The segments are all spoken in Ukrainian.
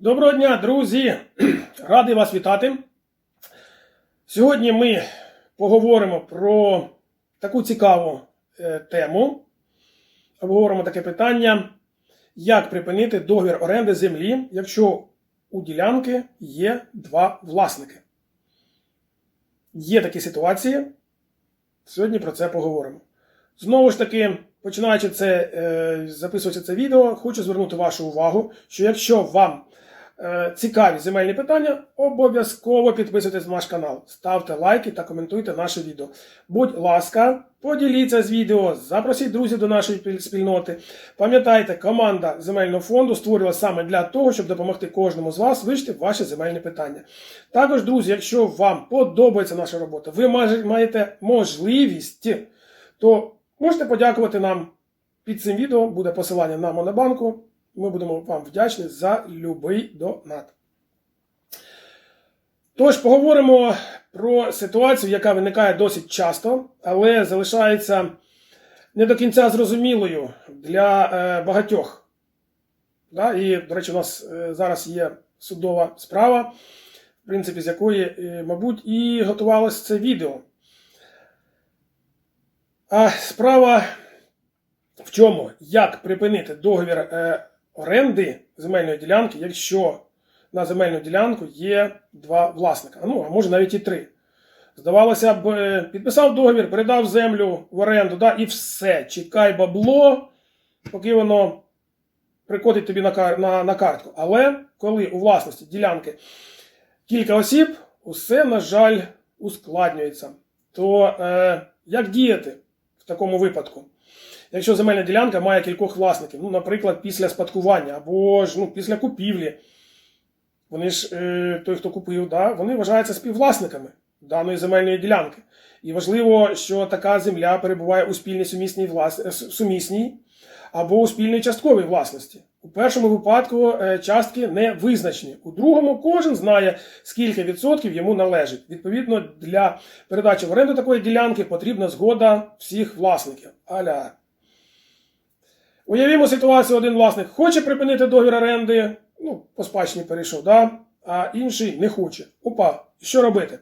Доброго дня, друзі! Радий вас вітати. Сьогодні ми поговоримо про таку цікаву е, тему. Обговоримо таке питання, як припинити договір оренди землі, якщо у ділянки є два власники. Є такі ситуації. Сьогодні про це поговоримо. Знову ж таки, починаючи це, е, записувати це відео, хочу звернути вашу увагу, що якщо вам цікаві земельні питання, обов'язково підписуйтесь на наш канал, ставте лайки та коментуйте наше відео. Будь ласка, поділіться з відео, запросіть друзів до нашої спільноти. Пам'ятайте, команда земельного фонду створювалася саме для того, щоб допомогти кожному з вас вирішити ваші земельні питання. Також, друзі, якщо вам подобається наша робота, ви маєте можливість, то можете подякувати нам під цим відео. Буде посилання на Монобанку. Ми будемо вам вдячні за любий донат. Тож поговоримо про ситуацію, яка виникає досить часто, але залишається не до кінця зрозумілою для е, багатьох. Да? І, до речі, у нас е, зараз є судова справа, в принципі, з якої, е, мабуть, і готувалося це відео. А справа в чому? Як припинити договір оренди земельної ділянки, якщо на земельну ділянку є два власника, ну, а може навіть і три. Здавалося б, е, підписав договір, передав землю в оренду, да, і все. Чекай бабло, поки воно приходить тобі на, кар- на, на картку. Але коли у власності ділянки кілька осіб, усе, на жаль, ускладнюється. То е, як діяти в такому випадку? Якщо земельна ділянка має кількох власників, ну, наприклад, після спадкування або ж ну, після купівлі, вони ж, е, той, хто купив, да, вони вважаються співвласниками даної земельної ділянки. І важливо, що така земля перебуває у спільній сумісній, влас... е, сумісній або у спільній частковій власності. У першому випадку е, частки не визначені. У другому кожен знає, скільки відсотків йому належить. Відповідно, для передачі в оренду такої ділянки потрібна згода всіх власників. Аля. Уявімо ситуацію, один власник хоче припинити договір оренди, ну, по спадщині перейшов, да? а інший не хоче. Опа, що робити?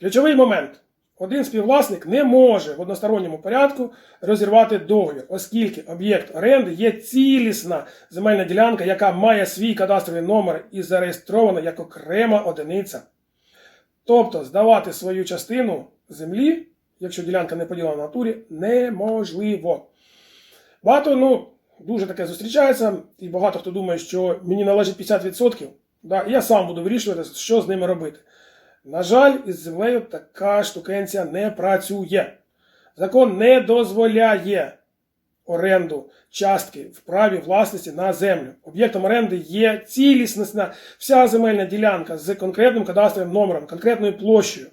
Ключовий момент. Один співвласник не може в односторонньому порядку розірвати договір, оскільки об'єкт оренди є цілісна земельна ділянка, яка має свій кадастровий номер і зареєстрована як окрема одиниця. Тобто здавати свою частину землі, якщо ділянка не поділена в натурі, неможливо. Багато, ну, дуже таке зустрічається, і багато хто думає, що мені належить 50%, да, і я сам буду вирішувати, що з ними робити. На жаль, із землею така штукенція не працює. Закон не дозволяє оренду частки в праві власності на землю. Об'єктом оренди є цілісна вся земельна ділянка з конкретним кадастровим номером, конкретною площею.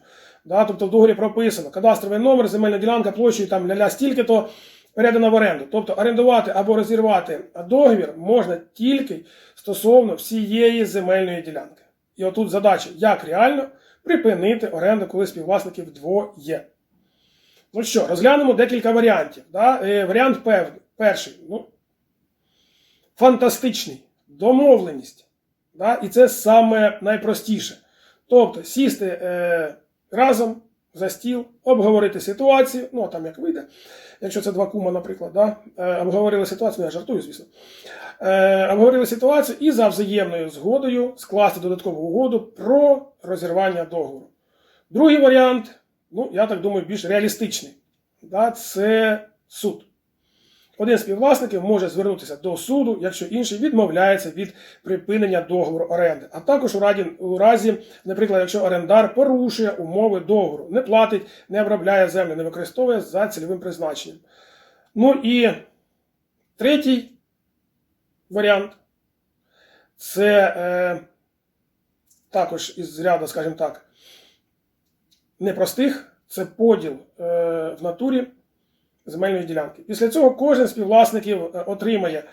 Да, тобто в договорі прописано кадастровий номер, земельна ділянка площею там ля-ля стільки-то передана в оренду. Тобто орендувати або розірвати договір можна тільки стосовно всієї земельної ділянки. І отут задача, як реально припинити оренду, коли співвласників двоє. Ну що, розглянемо декілька варіантів. Да? Е, варіант пев- перший. Ну, фантастичний. Домовленість. Да? І це саме найпростіше. Тобто сісти е, разом за стіл, обговорити ситуацію, ну а там як вийде, якщо це два кума, наприклад, да? е, обговорили ситуацію, ну, я жартую, звісно. Е, обговорили ситуацію і за взаємною згодою скласти додаткову угоду про розірвання договору. Другий варіант, ну, я так думаю, більш реалістичний. Да? Це суд. Один з співвласників може звернутися до суду, якщо інший відмовляється від припинення договору оренди. А також у разі, у разі, наприклад, якщо орендар порушує умови договору, не платить, не обробляє землю, не використовує за цільовим призначенням. Ну і третій варіант це е, також із ряду, скажімо так, непростих, це поділ е, в натурі земельної ділянки. Після цього кожен співвласників е, отримає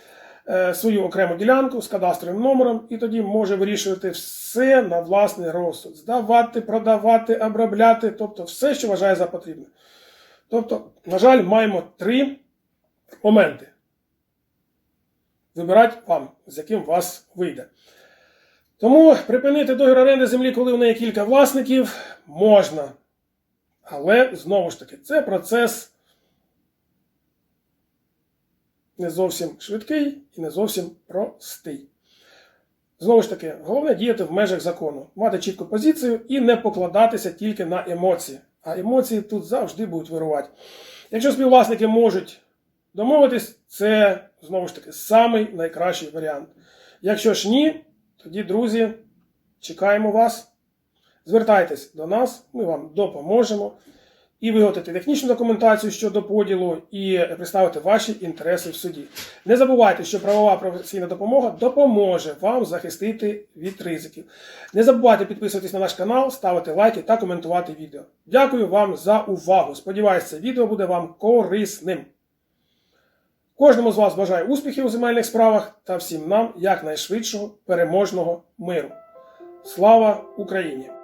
е, свою окрему ділянку з кадастровим номером і тоді може вирішувати все на власний розсуд. Здавати, продавати, обробляти, тобто все, що вважає за потрібне. Тобто, на жаль, маємо три моменти. Вибирать вам, з яким вас вийде. Тому припинити договір оренди землі, коли в неї кілька власників, можна. Але знову ж таки, це процес не зовсім швидкий і не зовсім простий. Знову ж таки, головне діяти в межах закону, мати чітку позицію і не покладатися тільки на емоції. А емоції тут завжди будуть вирувати. Якщо співвласники можуть домовитись, це знову ж таки самий найкращий варіант. Якщо ж ні, тоді, друзі, чекаємо вас. Звертайтесь до нас, ми вам допоможемо і виготовити технічну документацію щодо поділу і представити ваші інтереси в суді. Не забувайте, що правова професійна допомога допоможе вам захистити від ризиків. Не забувайте підписуватись на наш канал, ставити лайки та коментувати відео. Дякую вам за увагу. Сподіваюся, це відео буде вам корисним. Кожному з вас бажаю успіхів у земельних справах та всім нам якнайшвидшого переможного миру. Слава Україні!